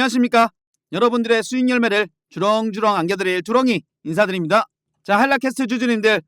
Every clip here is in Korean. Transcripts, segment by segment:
안녕하십니까? 여러분들의 수익 열매를 주렁주렁 안겨드릴 두렁이 인사드립니다. 자, 한라캐스트 주주님들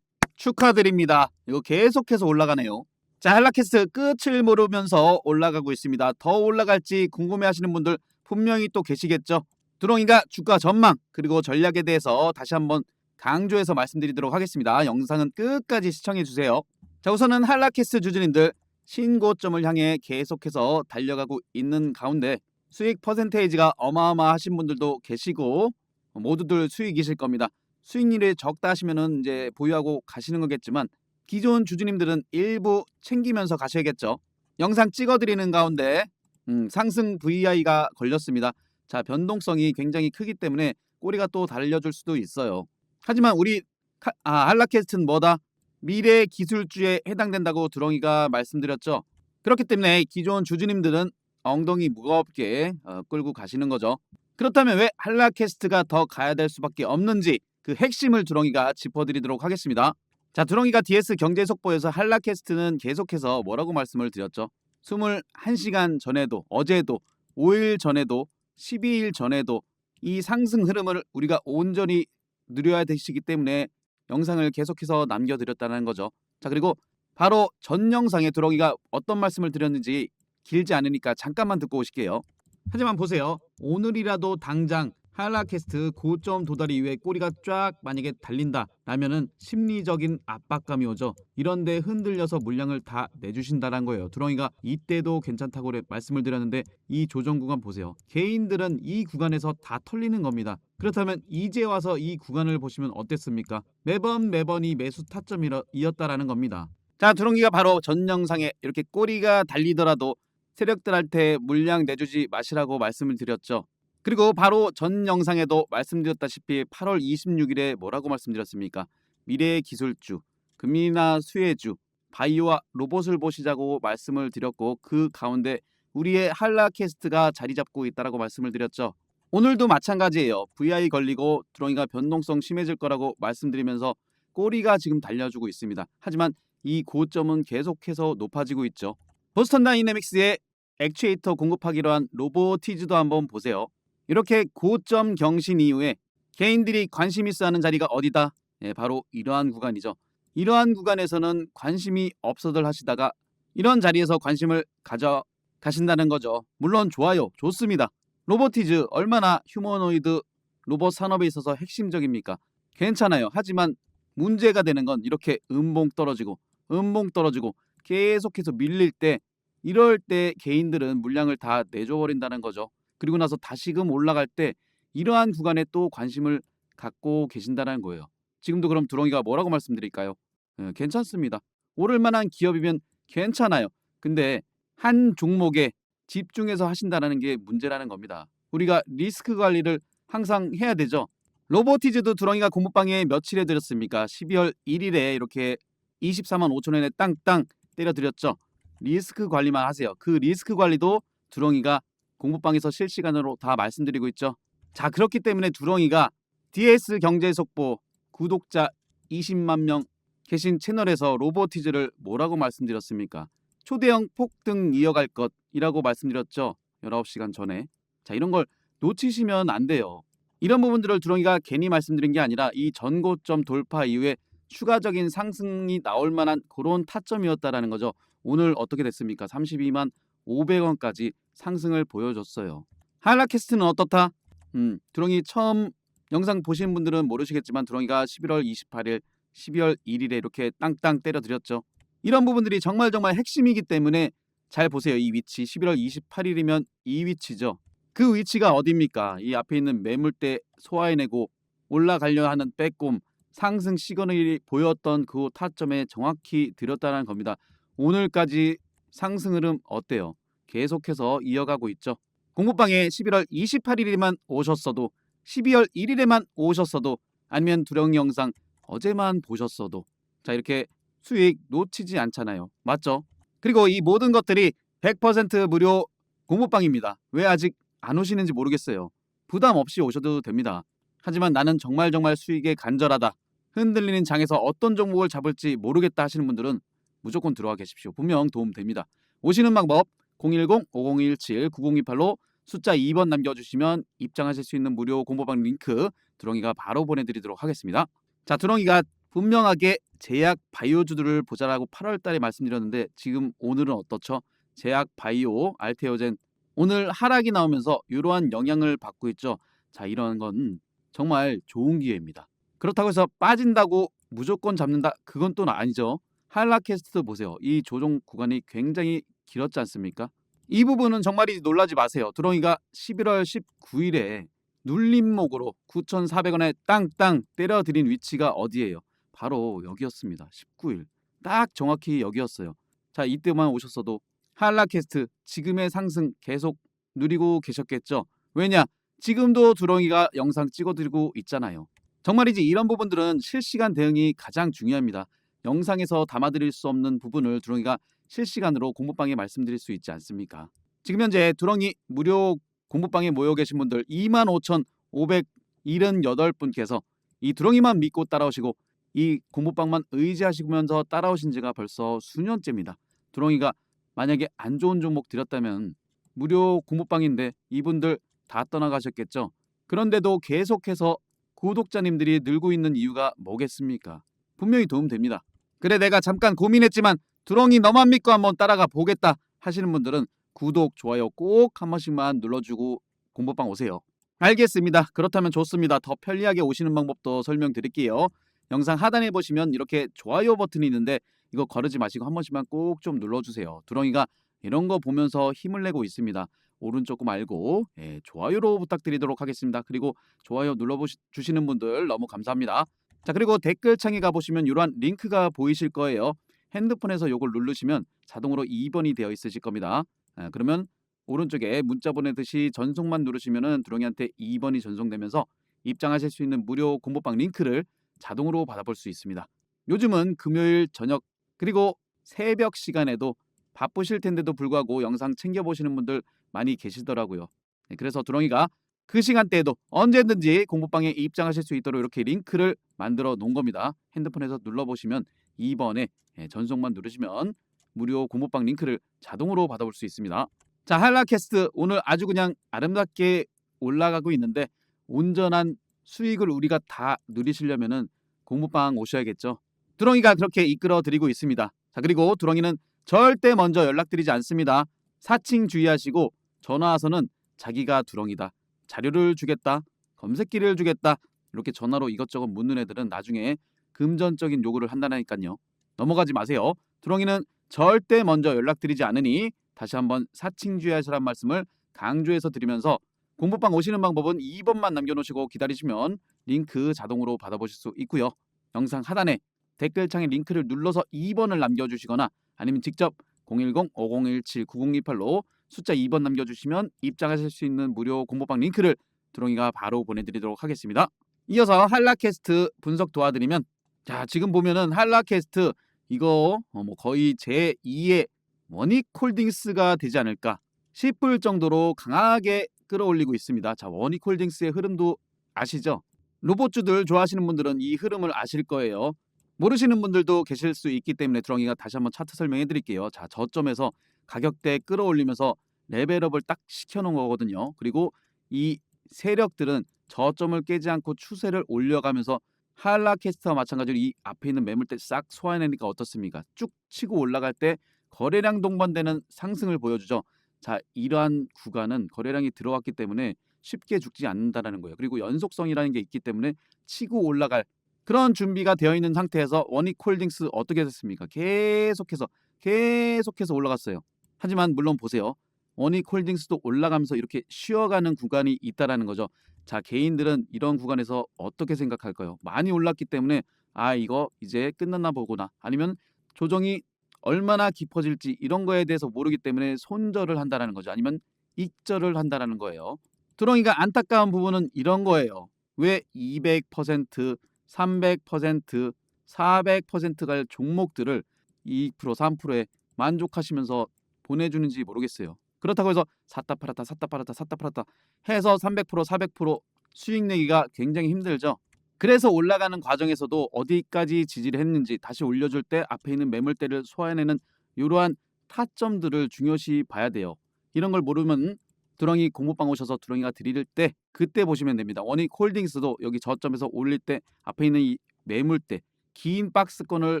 축하드립니다. 이거 계속해서 올라가네요. 자, 한라캐스트 끝을 모르면서 올라가고 있습니다. 더 올라갈지 궁금해하시는 분들 분명히 또 계시겠죠. 두렁이가 주가 전망 그리고 전략에 대해서 다시 한번 강조해서 말씀드리도록 하겠습니다. 영상은 끝까지 시청해 주세요. 자, 우선은 한라캐스트 주주님들 신고점을 향해 계속해서 달려가고 있는 가운데 수익 퍼센테이지가 어마어마하신 분들도 계시고 모두들 수익이실 겁니다. 수익률이 적다 하시면은 이제 보유하고 가시는 거겠지만 기존 주주님들은 일부 챙기면서 가셔야겠죠. 영상 찍어드리는 가운데 음, 상승 VI가 걸렸습니다. 자 변동성이 굉장히 크기 때문에 꼬리가 또 달려줄 수도 있어요. 하지만 우리 카- 아, 한라캐스트는 뭐다? 미래 기술주에 해당된다고 두렁이가 말씀드렸죠. 그렇기 때문에 기존 주주님들은 엉덩이 무겁게 어, 끌고 가시는 거죠. 그렇다면 왜 한라캐스트가 더 가야 될 수밖에 없는지 그 핵심을 두렁이가 짚어드리도록 하겠습니다. 자, 두렁이가 DS 경제 속보에서 한라캐스트는 계속해서 뭐라고 말씀을 드렸죠? 21시간 전에도 어제도 5일 전에도 12일 전에도 이 상승 흐름을 우리가 온전히 누려야 되시기 때문에 영상을 계속해서 남겨드렸다는 거죠. 자, 그리고 바로 전 영상에 두렁이가 어떤 말씀을 드렸는지 길지 않으니까 잠깐만 듣고 오실게요. 하지만 보세요. 오늘이라도 당장 한라캐스트 고점 도달 이후에 꼬리가 쫙 만약에 달린다 라면은 심리적인 압박감이 오죠. 이런데 흔들려서 물량을 다 내주신다는 거예요. 두렁이가 이때도 괜찮다고 말씀을 드렸는데 이 조정 구간 보세요. 개인들은 이 구간에서 다 털리는 겁니다. 그렇다면 이제 와서 이 구간을 보시면 어땠습니까? 매번 매번 이 매수 타점이었다라는 겁니다. 자, 두렁이가 바로 전 영상에 이렇게 꼬리가 달리더라도 세력들한테 물량 내주지 마시라고 말씀을 드렸죠. 그리고 바로 전 영상에도 말씀드렸다시피 8월 26일에 뭐라고 말씀드렸습니까? 미래의 기술주, 금이나 수혜주, 바이오와 로봇을 보시자고 말씀을 드렸고 그 가운데 우리의 한라캐스트가 자리 잡고 있다라고 말씀을 드렸죠. 오늘도 마찬가지예요. VI 걸리고 드롱이가 변동성 심해질 거라고 말씀드리면서 꼬리가 지금 달려주고 있습니다. 하지만 이 고점은 계속해서 높아지고 있죠. 보스턴 다이내믹스의 액추에이터 공급하기로 한 로보티즈도 한번 보세요. 이렇게 고점 경신 이후에 개인들이 관심 있어 하는 자리가 어디다? 예, 바로 이러한 구간이죠. 이러한 구간에서는 관심이 없어들 하시다가 이런 자리에서 관심을 가져 가신다는 거죠. 물론 좋아요. 좋습니다. 로보티즈 얼마나 휴머노이드 로봇 산업에 있어서 핵심적입니까? 괜찮아요. 하지만 문제가 되는 건 이렇게 음봉 떨어지고 음봉 떨어지고 계속해서 밀릴 때 이럴 때 개인들은 물량을 다 내줘 버린다는 거죠. 그리고 나서 다시금 올라갈 때 이러한 구간에 또 관심을 갖고 계신다는 거예요. 지금도 그럼 두렁이가 뭐라고 말씀드릴까요? 예, 괜찮습니다. 오를 만한 기업이면 괜찮아요. 근데 한 종목에 집중해서 하신다는 게 문제라는 겁니다. 우리가 리스크 관리를 항상 해야 되죠. 로보티즈도 두렁이가 공부방에 며칠 해드렸습니까? 12월 1일에 이렇게 24만 5천 원에 땅땅 때려드렸죠. 리스크 관리만 하세요. 그 리스크 관리도 두렁이가 공부방에서 실시간으로 다 말씀드리고 있죠. 자 그렇기 때문에 두렁이가 DS 경제 속보 구독자 20만 명 계신 채널에서 로보티즈를 뭐라고 말씀드렸습니까? 초대형 폭등 이어갈 것이라고 말씀드렸죠. 19시간 전에. 자 이런 걸 놓치시면 안 돼요. 이런 부분들을 두렁이가 괜히 말씀드린 게 아니라 이 전고점 돌파 이후에 추가적인 상승이 나올 만한 그런 타점이었다라는 거죠. 오늘 어떻게 됐습니까? 32만 500원까지 상승을 보여줬어요. 한라캐스트는 어떻다? 음, 두렁이 처음 영상 보신 분들은 모르시겠지만 두렁이가 11월 28일, 12월 1일에 이렇게 땅땅 때려드렸죠. 이런 부분들이 정말 정말 핵심이기 때문에 잘 보세요. 이 위치 11월 28일이면 이 위치죠. 그 위치가 어디입니까? 이 앞에 있는 매물대 소화해내고 올라가려 하는 빼꼼 상승 시그널이 보였던 그 타점에 정확히 들였다는 겁니다. 오늘까지 상승 흐름 어때요? 계속해서 이어가고 있죠. 공부방에 11월 28일에만 오셨어도 12월 1일에만 오셨어도 아니면 두령 영상 어제만 보셨어도 자 이렇게 수익 놓치지 않잖아요. 맞죠? 그리고 이 모든 것들이 100% 무료 공부방입니다. 왜 아직 안 오시는지 모르겠어요. 부담 없이 오셔도 됩니다. 하지만 나는 정말 정말 수익에 간절하다. 흔들리는 장에서 어떤 종목을 잡을지 모르겠다 하시는 분들은 무조건 들어와 계십시오. 분명 도움 됩니다. 오시는 방법 010-5017-9028로 숫자 2번 남겨주시면 입장하실 수 있는 무료 공모방 링크 두렁이가 바로 보내드리도록 하겠습니다. 자, 두렁이가 분명하게 제약 바이오주들을 보자라고 8월 달에 말씀드렸는데 지금 오늘은 어떻죠? 제약 바이오 알테오젠 오늘 하락이 나오면서 이러한 영향을 받고 있죠. 자, 이런 건 정말 좋은 기회입니다. 그렇다고 해서 빠진다고 무조건 잡는다 그건 또 아니죠. 한라캐스트 보세요. 이 조정 구간이 굉장히 길었지 않습니까? 이 부분은 정말이지 놀라지 마세요. 두렁이가 11월 19일에 눌림목으로 9,400원에 땅땅 때려드린 위치가 어디예요? 바로 여기였습니다. 19일. 딱 정확히 여기였어요. 자, 이때만 오셨어도 한라캐스트 지금의 상승 계속 누리고 계셨겠죠? 왜냐? 지금도 두렁이가 영상 찍어드리고 있잖아요. 정말이지 이런 부분들은 실시간 대응이 가장 중요합니다. 영상에서 담아드릴 수 없는 부분을 두렁이가 실시간으로 공부방에 말씀드릴 수 있지 않습니까? 지금 현재 두렁이 무료 공부방에 모여 계신 분들 25,578분께서 이 두렁이만 믿고 따라오시고 이 공부방만 의지하시면서 따라오신 지가 벌써 수년째입니다. 두렁이가 만약에 안 좋은 종목 드렸다면 무료 공부방인데 이분들 다 떠나가셨겠죠. 그런데도 계속해서 구독자님들이 늘고 있는 이유가 뭐겠습니까? 분명히 도움됩니다. 그래 내가 잠깐 고민했지만 두렁이 너만 믿고 한번 따라가 보겠다 하시는 분들은 구독, 좋아요 꼭 한 번씩만 눌러주고 공부방 오세요. 알겠습니다. 그렇다면 좋습니다. 더 편리하게 오시는 방법도 설명드릴게요. 영상 하단에 보시면 이렇게 좋아요 버튼이 있는데 이거 거르지 마시고 한 번씩만 꼭 좀 눌러주세요. 두렁이가 이런 거 보면서 힘을 내고 있습니다. 오른쪽 거 말고 예, 좋아요로 부탁드리도록 하겠습니다. 그리고 좋아요 눌러주시는 분들 너무 감사합니다. 자 그리고 댓글창에 가보시면 이러한 링크가 보이실 거예요. 핸드폰에서 이걸 누르시면 자동으로 2번이 되어 있으실 겁니다. 아, 그러면 오른쪽에 문자 보내듯이 전송만 누르시면은 두렁이한테 2번이 전송되면서 입장하실 수 있는 무료 공모방 링크를 자동으로 받아볼 수 있습니다. 요즘은 금요일 저녁 그리고 새벽 시간에도 바쁘실 텐데도 불구하고 영상 챙겨보시는 분들 많이 계시더라고요. 네, 그래서 두렁이가 그 시간대에도 언제든지 공부방에 입장하실 수 있도록 이렇게 링크를 만들어 놓은 겁니다. 핸드폰에서 눌러보시면 2번에 예, 전송만 누르시면 무료 공부방 링크를 자동으로 받아볼 수 있습니다. 자, 한라캐스트 오늘 아주 그냥 아름답게 올라가고 있는데 온전한 수익을 우리가 다 누리시려면은 공부방 오셔야겠죠. 두렁이가 그렇게 이끌어 드리고 있습니다. 자, 그리고 두렁이는 절대 먼저 연락드리지 않습니다. 사칭 주의하시고 전화 와서는 자기가 두렁이다. 자료를 주겠다. 검색기를 주겠다. 이렇게 전화로 이것저것 묻는 애들은 나중에 금전적인 요구를 한다니까요. 넘어가지 마세요. 두렁이는 절대 먼저 연락드리지 않으니 다시 한번 사칭 주의하시란 말씀을 강조해서 드리면서 공부방 오시는 방법은 2번만 남겨놓으시고 기다리시면 링크 자동으로 받아보실 수 있고요. 영상 하단에 댓글창에 링크를 눌러서 2번을 남겨주시거나 아니면 직접 010-5017-9028로 숫자 2번 남겨주시면 입장하실 수 있는 무료 공모방 링크를 두렁이가 바로 보내드리도록 하겠습니다. 이어서 한라캐스트 분석 도와드리면 자 지금 보면은 한라캐스트 이거 어, 뭐 거의 제 2의 원익홀딩스가 되지 않을까 싶을 정도로 강하게 끌어올리고 있습니다. 자 원익홀딩스의 흐름도 아시죠? 로봇주들 좋아하시는 분들은 이 흐름을 아실 거예요. 모르시는 분들도 계실 수 있기 때문에 두렁이가 다시 한번 차트 설명해 드릴게요. 자, 저점에서 가격대 끌어올리면서 레벨업을 딱 시켜놓은 거거든요. 그리고 이 세력들은 저점을 깨지 않고 추세를 올려가면서 한라캐스트와 마찬가지로 이 앞에 있는 매물대 싹 소화해내니까 어떻습니까? 쭉 치고 올라갈 때 거래량 동반되는 상승을 보여주죠. 자, 이러한 구간은 거래량이 들어왔기 때문에 쉽게 죽지 않는다라는 거예요. 그리고 연속성이라는 게 있기 때문에 치고 올라갈 그런 준비가 되어 있는 상태에서 원익홀딩스 어떻게 됐습니까? 계속해서 계속해서 올라갔어요. 하지만 물론 보세요. 원익 홀딩스도 올라가면서 이렇게 쉬어가는 구간이 있다라는 거죠. 자, 개인들은 이런 구간에서 어떻게 생각할까요? 많이 올랐기 때문에 아, 이거 이제 끝났나 보구나. 아니면 조정이 얼마나 깊어질지 이런 거에 대해서 모르기 때문에 손절을 한다라는 거죠. 아니면 익절을 한다라는 거예요. 두렁이가 안타까운 부분은 이런 거예요. 왜 200%, 300%, 400%갈 종목들을 2% 3%에 만족하시면서 보내주는지 모르겠어요. 그렇다고 해서 샀다 팔았다 샀다 팔았다 샀다 팔았다 해서 300% 400% 수익 내기가 굉장히 힘들죠. 그래서 올라가는 과정에서도 어디까지 지지를 했는지 다시 올려줄 때 앞에 있는 매물대를 소화해내는 이러한 타점들을 중요시 봐야 돼요. 이런 걸 모르면 두렁이 공모방 오셔서 두렁이가 드릴 때 그때 보시면 됩니다. 원익 홀딩스도 여기 저점에서 올릴 때 앞에 있는 이 매물대 긴 박스권을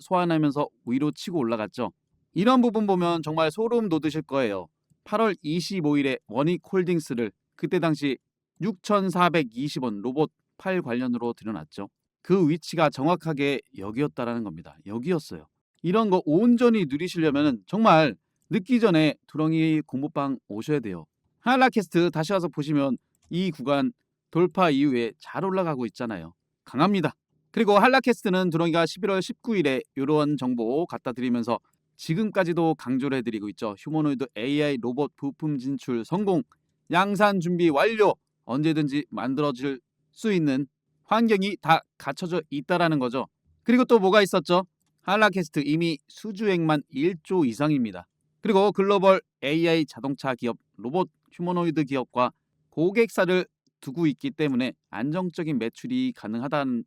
소환하면서 위로 치고 올라갔죠. 이런 부분 보면 정말 소름 돋으실 거예요. 8월 25일에 원익 홀딩스를 그때 당시 6,420원 로봇 팔 관련으로 드러났죠. 그 위치가 정확하게 여기였다라는 겁니다. 여기였어요. 이런 거 온전히 누리시려면 정말 늦기 전에 두렁이 공모방 오셔야 돼요. 하이라캐스트 다시 와서 보시면 이 구간 돌파 이후에 잘 올라가고 있잖아요. 강합니다. 그리고 한라캐스트는 두렁이가 11월 19일에 이런 정보 갖다 드리면서 지금까지도 강조를 해드리고 있죠. 휴머노이드 AI 로봇 부품 진출 성공, 양산 준비 완료, 언제든지 만들어질 수 있는 환경이 다 갖춰져 있다라는 거죠. 그리고 또 뭐가 있었죠? 한라캐스트 이미 수주액만 1조 이상입니다. 그리고 글로벌 AI 자동차 기업 로봇 휴머노이드 기업과 고객사를 두고 있기 때문에 안정적인 매출이 가능하다는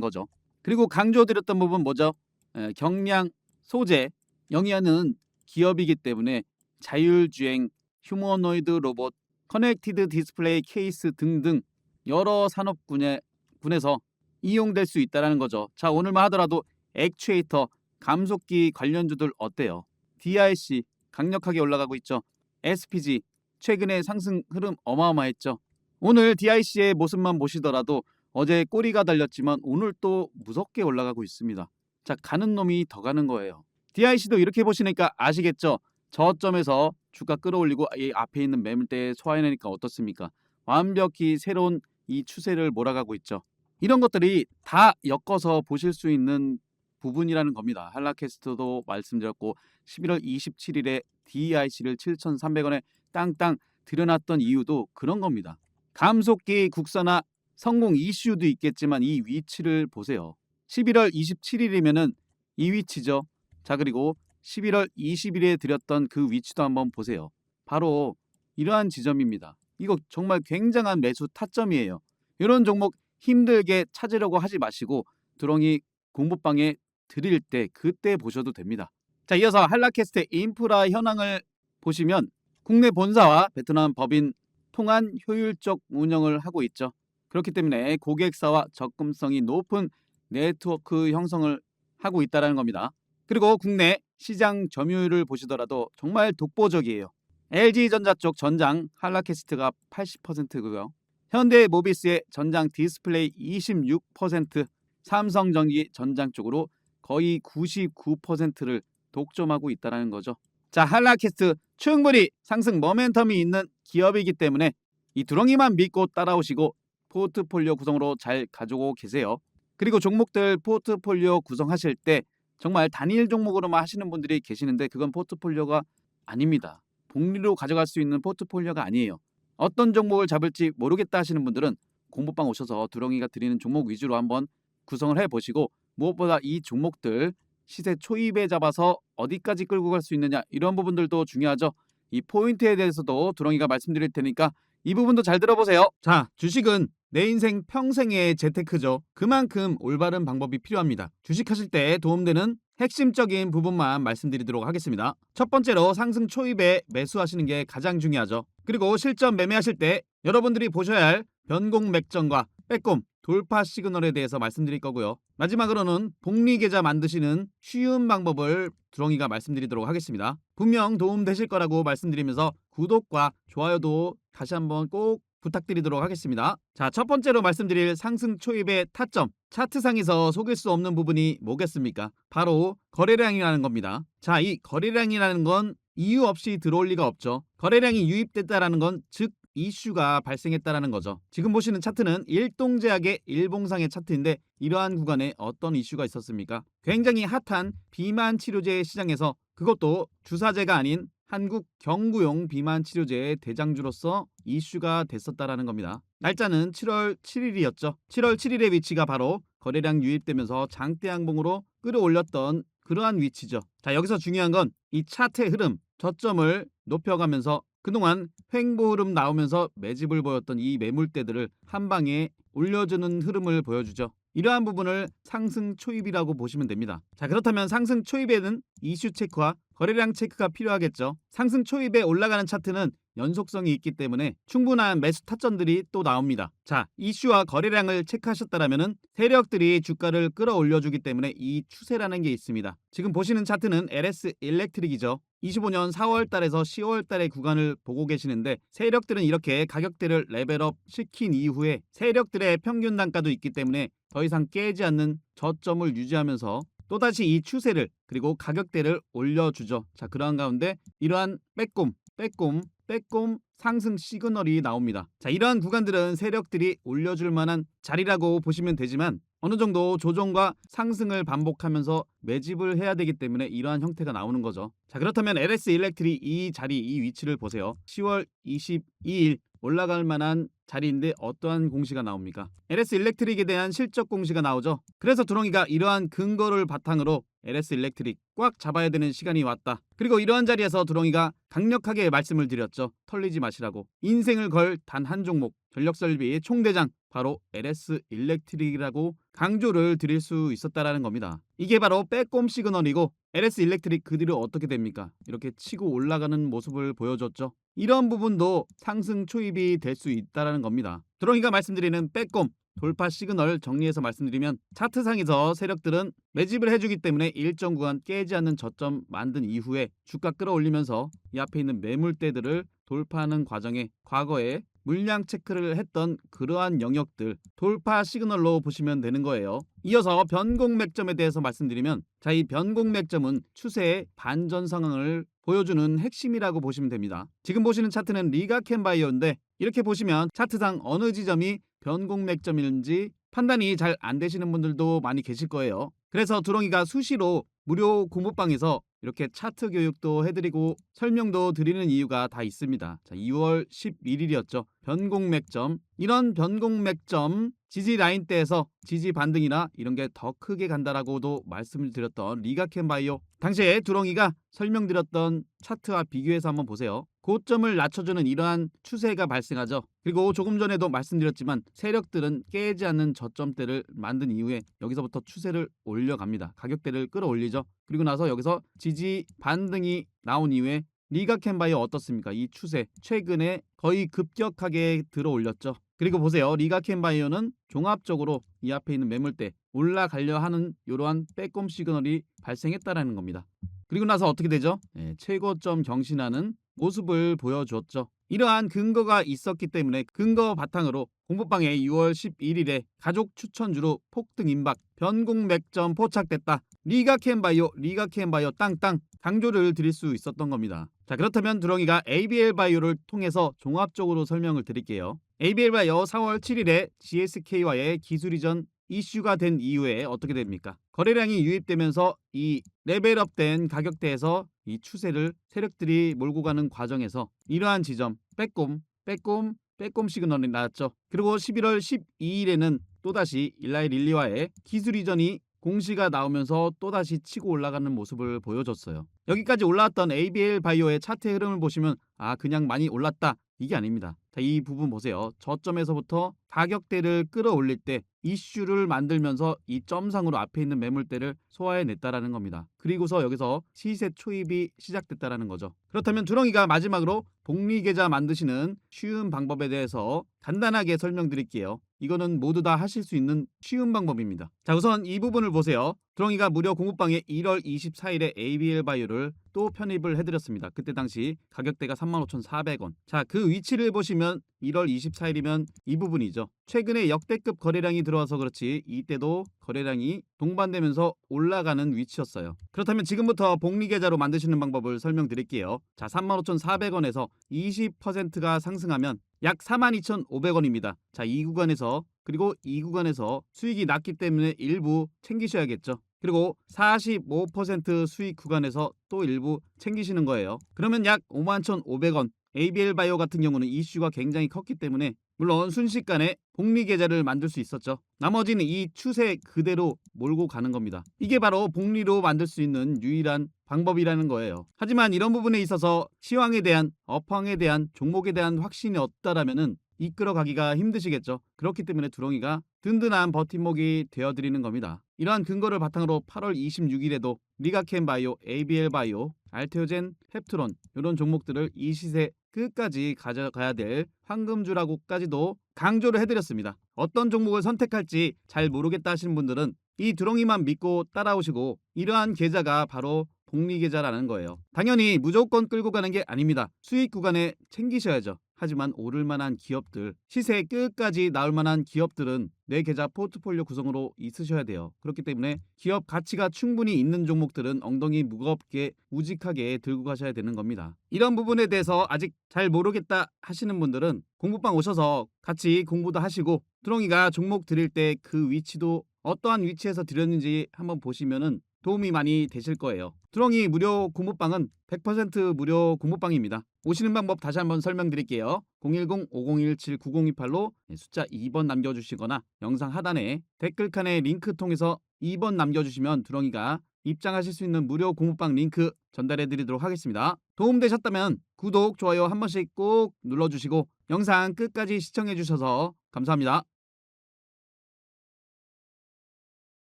거죠. 그리고 강조드렸던 부분 뭐죠? 에, 경량 소재 영위하는 기업이기 때문에 자율주행 휴머노이드 로봇 커넥티드 디스플레이 케이스 등등 여러 산업군에 군에서 이용될 수 있다라는 거죠. 자 오늘만 하더라도 액추에이터 감속기 관련주들 어때요? DIC 강력하게 올라가고 있죠. SPG 최근에 상승 흐름 어마어마했죠. 오늘 DIC의 모습만 보시더라도 어제 꼬리가 달렸지만 오늘 또 무섭게 올라가고 있습니다. 자 가는 놈이 더 가는 거예요. DIC도 이렇게 보시니까 아시겠죠? 저점에서 주가 끌어올리고 이 앞에 있는 매물대에 소화해내니까 어떻습니까? 완벽히 새로운 이 추세를 몰아가고 있죠. 이런 것들이 다 엮어서 보실 수 있는 부분이라는 겁니다. 한라캐스트도 말씀드렸고 11월 27일에 DIC를 7,300원에 땅땅 들여놨던 이유도 그런 겁니다. 감속기 국산화 성공 이슈도 있겠지만 이 위치를 보세요. 11월 27일이면은 이 위치죠. 자 그리고 11월 20일에 드렸던 그 위치도 한번 보세요. 바로 이러한 지점입니다. 이거 정말 굉장한 매수 타점이에요. 이런 종목 힘들게 찾으려고 하지 마시고 두렁이 공부방에 드릴 때 그때 보셔도 됩니다. 자 이어서 한라캐스트의 인프라 현황을 보시면 국내 본사와 베트남 법인 통한 효율적 운영을 하고 있죠. 그렇기 때문에 고객사와 접근성이 높은 네트워크 형성을 하고 있다는 겁니다. 그리고 국내 시장 점유율을 보시더라도 정말 독보적이에요. LG전자 쪽 전장 한라캐스트가 80%고요. 현대 모비스의 전장 디스플레이 26%, 삼성전기 전장 쪽으로 거의 99%를 독점하고 있다는 거죠. 자, 한라캐스트 충분히 상승 모멘텀이 있는 기업이기 때문에 이 두렁이만 믿고 따라오시고 포트폴리오 구성으로 잘 가지고 계세요. 그리고 종목들 포트폴리오 구성하실 때 정말 단일 종목으로만 하시는 분들이 계시는데 그건 포트폴리오가 아닙니다. 복리로 가져갈 수 있는 포트폴리오가 아니에요. 어떤 종목을 잡을지 모르겠다 하시는 분들은 공부방 오셔서 두렁이가 드리는 종목 위주로 한번 구성을 해 보시고 무엇보다 이 종목들 시세 초입에 잡아서 어디까지 끌고 갈 수 있느냐 이런 부분들도 중요하죠. 이 포인트에 대해서도 두렁이가 말씀드릴 테니까 이 부분도 잘 들어보세요. 자, 주식은 내 인생 평생의 재테크죠. 그만큼 올바른 방법이 필요합니다. 주식하실 때 도움되는 핵심적인 부분만 말씀드리도록 하겠습니다. 첫 번째로 상승 초입에 매수하시는 게 가장 중요하죠. 그리고 실전 매매하실 때 여러분들이 보셔야 할 변공 맥점과 빼꼼 돌파 시그널에 대해서 말씀드릴 거고요. 마지막으로는 복리 계좌 만드시는 쉬운 방법을 두렁이가 말씀드리도록 하겠습니다. 분명 도움 되실 거라고 말씀드리면서 구독과 좋아요도 다시 한번 꼭 부탁드리도록 하겠습니다. 자, 첫 번째로 말씀드릴 상승 초입의 타점. 차트상에서 속일 수 없는 부분이 뭐겠습니까? 바로 거래량이라는 겁니다. 자, 이 거래량이라는 건 이유 없이 들어올 리가 없죠. 거래량이 유입됐다라는 건 즉 이슈가 발생했다라는 거죠. 지금 보시는 차트는 일동제약의 일봉상의 차트인데 이러한 구간에 어떤 이슈가 있었습니까? 굉장히 핫한 비만 치료제 시장에서 그것도 주사제가 아닌 한국 경구용 비만 치료제의 대장주로서 이슈가 됐었다라는 겁니다. 날짜는 7월 7일이었죠. 7월 7일의 위치가 바로 거래량 유입되면서 장대 양봉으로 끌어올렸던 그러한 위치죠. 자, 여기서 중요한 건 이 차트의 흐름, 저점을 높여가면서 그동안 횡보 흐름 나오면서 매집을 보였던 이 매물대들을 한 방에 올려주는 흐름을 보여주죠. 이러한 부분을 상승 초입이라고 보시면 됩니다. 자, 그렇다면 상승 초입에는 이슈 체크와 거래량 체크가 필요하겠죠. 상승 초입에 올라가는 차트는 연속성이 있기 때문에 충분한 매수 타점들이 또 나옵니다. 자, 이슈와 거래량을 체크하셨다라면은 세력들이 주가를 끌어올려주기 때문에 이 추세라는 게 있습니다. 지금 보시는 차트는 LS 일렉트릭이죠. 25년 4월 달에서 10월 달의 구간을 보고 계시는데 세력들은 이렇게 가격대를 레벨업 시킨 이후에 세력들의 평균 단가도 있기 때문에 더 이상 깨지 않는 저점을 유지하면서 또다시 이 추세를 그리고 가격대를 올려주죠. 자, 그러한 가운데 이러한 빼꼼, 빼꼼, 빼꼼 상승 시그널이 나옵니다. 자, 이러한 구간들은 세력들이 올려줄 만한 자리라고 보시면 되지만 어느 정도 조정과 상승을 반복하면서 매집을 해야 되기 때문에 이러한 형태가 나오는 거죠. 자, 그렇다면 LS 일렉트리 이 자리, 이 위치를 보세요. 10월 22일 올라갈 만한 자리인데 어떠한 공시가 나옵니까? LS 일렉트릭에 대한 실적 공시가 나오죠. 그래서 두렁이가 이러한 근거를 바탕으로 LS 일렉트릭 꽉 잡아야 되는 시간이 왔다. 그리고 이러한 자리에서 두렁이가 강력하게 말씀을 드렸죠. 털리지 마시라고. 인생을 걸 단 한 종목 전력설비의 총대장 바로 LS 일렉트릭이라고 강조를 드릴 수 있었다라는 겁니다. 이게 바로 빼꼼 시그널이고 LS 일렉트릭 그 뒤로 어떻게 됩니까? 이렇게 치고 올라가는 모습을 보여줬죠. 이런 부분도 상승 초입이 될 수 있다라는 겁니다. 드렁이가 말씀드리는 빼꼼 돌파 시그널 정리해서 말씀드리면 차트상에서 세력들은 매집을 해주기 때문에 일정 구간 깨지 않는 저점 만든 이후에 주가 끌어올리면서 이 앞에 있는 매물대들을 돌파하는 과정에 과거에 물량 체크를 했던 그러한 영역들 돌파 시그널로 보시면 되는 거예요. 이어서 변곡 맥점에 대해서 말씀드리면 자 이 변곡 맥점은 추세의 반전 상황을 보여주는 핵심이라고 보시면 됩니다. 지금 보시는 차트는 리가켄 바이오인데 이렇게 보시면 차트상 어느 지점이 변곡 맥점인지 판단이 잘 안 되시는 분들도 많이 계실 거예요. 그래서 두렁이가 수시로 무료 공부방에서 이렇게 차트 교육도 해드리고 설명도 드리는 이유가 다 있습니다. 자, 2월 11일이었죠. 변곡 맥점. 이런 변곡 맥점 지지 라인대에서 지지 반등이나 이런 게 더 크게 간다라고도 말씀을 드렸던 리가켄 바이오. 당시에 두렁이가 설명드렸던 차트와 비교해서 한번 보세요. 고점을 낮춰주는 이러한 추세가 발생하죠. 그리고 조금 전에도 말씀드렸지만 세력들은 깨지 않는 저점대를 만든 이후에 여기서부터 추세를 올려갑니다. 가격대를 끌어올리죠. 그리고 나서 여기서 지지 반등이 나온 이후에 리가켄바이오 어떻습니까? 이 추세 최근에 거의 급격하게 들어올렸죠. 그리고 보세요. 리가켄바이오는 종합적으로 이 앞에 있는 매물대 올라가려 하는 이러한 빼꼼 시그널이 발생했다라는 겁니다. 그리고 나서 어떻게 되죠? 네, 최고점 경신하는 모습을 보여주었죠. 이러한 근거가 있었기 때문에 근거 바탕으로 공부방에 6월 11일에 가족 추천주로 폭등 임박 변곡 맥점 포착됐다. 리가켄바이오 리가켄바이오 땅땅 강조를 드릴 수 있었던 겁니다. 자 그렇다면 두렁이가 ABL 바이오를 통해서 종합적으로 설명을 드릴게요. ABL 바이오 4월 7일에 GSK와의 기술 이전 이슈가 된 이후에 어떻게 됩니까? 거래량이 유입되면서 이 레벨업된 가격대에서 이 추세를 세력들이 몰고 가는 과정에서 이러한 지점 빼꼼 빼꼼 빼꼼 시그널이 나왔죠. 그리고 11월 12일에는 또다시 일라이 릴리와의 기술 이전이 공시가 나오면서 또다시 치고 올라가는 모습을 보여줬어요. 여기까지 올라왔던 ABL 바이오의 차트 흐름을 보시면 아 그냥 많이 올랐다 이게 아닙니다. 자, 이 부분 보세요. 저점에서부터 가격대를 끌어올릴 때 이슈를 만들면서 이 점상으로 앞에 있는 매물대를 소화해냈다라는 겁니다. 그리고서 여기서 시세 초입이 시작됐다라는 거죠. 그렇다면 두렁이가 마지막으로 복리 계좌 만드시는 쉬운 방법에 대해서 간단하게 설명드릴게요. 이거는 모두 다 하실 수 있는 쉬운 방법입니다. 자, 우선 이 부분을 보세요. 두렁이가 무료 공부방에 1월 24일에 ABL 바이오를 또 편입을 해드렸습니다. 그때 당시 가격대가 35,400원. 자, 그 위치를 보시면 1월 24일이면 이 부분이죠. 최근에 역대급 거래량이 들어와서 그렇지 이때도 거래량이 동반되면서 올라가는 위치였어요. 그렇다면 지금부터 복리 계좌로 만드시는 방법을 설명드릴게요. 자, 35,400원에서 20%가 상승하면 약 42,500원입니다. 자, 이 구간에서 그리고 이 구간에서 수익이 낮기 때문에 일부 챙기셔야겠죠. 그리고 45% 수익 구간에서 또 일부 챙기시는 거예요. 그러면 약 51,500원. ABL 바이오 같은 경우는 이슈가 굉장히 컸기 때문에 물론 순식간에 복리 계좌를 만들 수 있었죠. 나머지는 이 추세 그대로 몰고 가는 겁니다. 이게 바로 복리로 만들 수 있는 유일한 방법이라는 거예요. 하지만 이런 부분에 있어서 시황에 대한 업황에 대한 종목에 대한 확신이 없다라면은 이끌어가기가 힘드시겠죠. 그렇기 때문에 두렁이가 든든한 버팀목이 되어드리는 겁니다. 이러한 근거를 바탕으로 8월 26일에도 리가켄 바이오, ABL 바이오, 알테오젠, 햅트론 이런 종목들을 이 시세 끝까지 가져가야 될 황금주라고까지도 강조를 해드렸습니다. 어떤 종목을 선택할지 잘 모르겠다 하시는 분들은 이 두렁이만 믿고 따라오시고 이러한 계좌가 바로 복리 계좌라는 거예요. 당연히 무조건 끌고 가는 게 아닙니다. 수익 구간에 챙기셔야죠. 하지만 오를 만한 기업들, 시세 끝까지 나올 만한 기업들은 내 계좌 포트폴리오 구성으로 있으셔야 돼요. 그렇기 때문에 기업 가치가 충분히 있는 종목들은 엉덩이 무겁게 우직하게 들고 가셔야 되는 겁니다. 이런 부분에 대해서 아직 잘 모르겠다 하시는 분들은 공부방 오셔서 같이 공부도 하시고 두렁이가 종목 드릴 때 그 위치도 어떠한 위치에서 드렸는지 한번 보시면은 도움이 많이 되실 거예요. 두렁이 무료 공부방은 100% 무료 공부방입니다. 오시는 방법 다시 한번 설명드릴게요. 010-5017-9028로 숫자 2번 남겨주시거나 영상 하단에 댓글 칸에 링크 통해서 2번 남겨주시면 두렁이가 입장하실 수 있는 무료 공부방 링크 전달해 드리도록 하겠습니다. 도움되셨다면 구독, 좋아요 한 번씩 꼭 눌러주시고 영상 끝까지 시청해 주셔서 감사합니다.